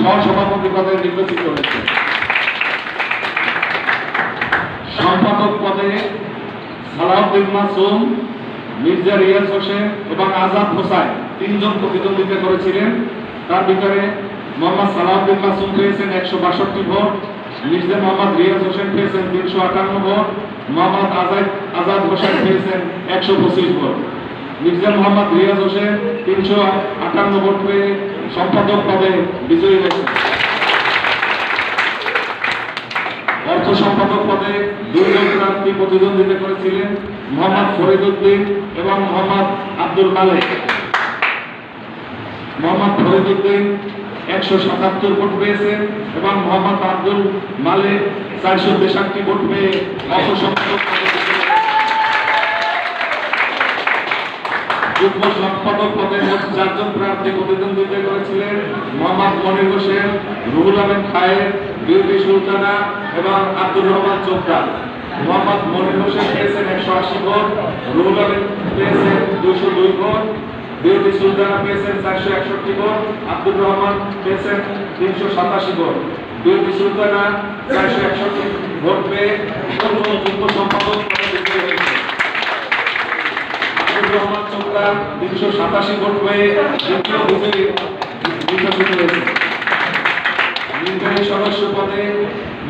সহসভাপতি পদে নির্বাচিত হয়েছে। সম্পাদক পদে সালাউদ্দিন মাসুম, মির্জা রিয়াজ হোসেন এবং আজাদ হোসাইন তিনজন প্রতিদ্বন্দ্বিতা করেছিলেন। তার ভিতরে মোহাম্মদ সালাউদ্দিন মাসুম পেয়েছেন একশো বাষট্টি ভোট, মির্জা মোহাম্মদ রিয়াজ হোসেন পেয়েছেন তিনশো আটান্ন ভোট, মোহাম্মদ আজাদ আজাদ হোসেন পেয়েছেন একশো পঁচিশ ভোট। মির্জা মোহাম্মদ রিয়াজ হোসেন তিনশো আটান্ন ভোট পেয়ে সম্পাদক পদে বিজয়ী হয়েছেন। অর্থ সম্পাদক পদে দুইজন প্রার্থী প্রতিদ্বন্দ্বিতা করেছিলেন মোহাম্মদ ফরিদুদ্দিন এবং মোহাম্মদ আব্দুল মালিক। মোহাম্মদ ফরিদুদ্দিন একশো সাতাত্তর ভোট পেয়েছেন এবং মোহাম্মদ আব্দুল মালিক চারশো তেষট্টি ভোট পেয়ে অর্থ সম্পাদক যুগ্ম সম্পাদক পদে মোট চারজন প্রার্থী প্রতিদ্বন্দ্বিতা করেছিলেন। মোহাম্মদ মনির হোসেন, রুহুল আমিন খায়ের, বিউটি সুলতানা এবং আব্দুর রহমান চোপড়া মোহাম্মদ মনির হোসেন পেয়েছেন একশো আশি ভোট, রুহুল আমিন পেয়েছেন দুশো দুই ভোট, বিউটি সুলতানা পেয়েছেন চারশো একষট্টি ভোট, আব্দুর রহমান পেয়েছেন তিনশো সাতাশি ভোট। বিউটি সুলতানা চারশো একষট্টি ভোট পেয়ে যুগ্ম সম্পাদক তিনশো সাতাশি ভোট পেয়ে নির্বাহী সদস্য পদে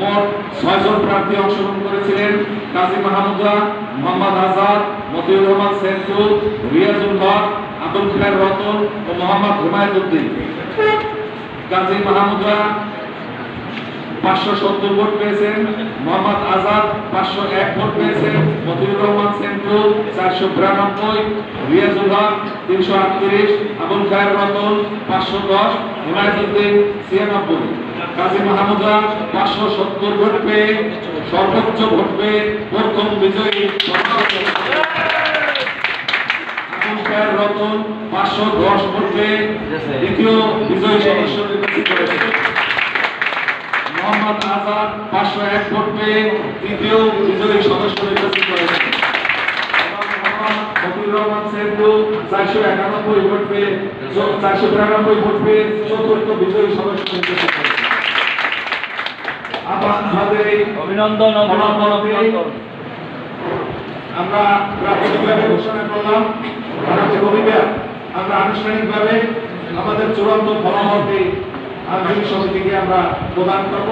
মোট ছয়জন প্রার্থী অংশগ্রহণ করেছিলেন কাজী মাহমুদা, মোহাম্মদ আজাদ, মতিউর রহমান সেন্টু রিয়াজুল হক, আবুল খায়ের রতন ও মোহাম্মদ হুমায়ুদ উদ্দিন। কাজী মাহমুদা পাঁচশো সত্তর ভোট পেয়েছেন। মোহাম্মদ আজাদ পাঁচশো এক ভোট পেয়েছেন। মতিউর রহমান রিয়াজুল হক তিনশো আটত্রিশ। আবুল খায়ের রতন কাজী ভোট পেয়ে, সর্বোচ্চ ভোট পেয়ে প্রথম বিজয়ী রতন পাঁচশো দশ ভোট পেয়ে দ্বিতীয় বিজয়ী সদস্য নির্বাচিত হয়েছে। মোহাম্মদ আজাদ পাঁচশো এক ভোট পেয়ে তৃতীয় বিজয়ী সদস্য নির্বাচিত হয়েছে এবং মোহাম্মদ ফকির রহমান সেন্দু চারশো একানব্বই ভোট পেয়ে চারশো ভোট পেয়ে চতুর্থ বিজয়ী সদস্য নির্বাচিত অভিনন্দন আমরা প্রাথমিকভাবে ঘোষণা করলাম ভারতের অভিজ্ঞতা আমরা আনুষ্ঠানিকভাবে আমাদের চূড়ান্ত ফলাফলটি আঞ্চলিক সমিতিকে আমরা প্রদান করব।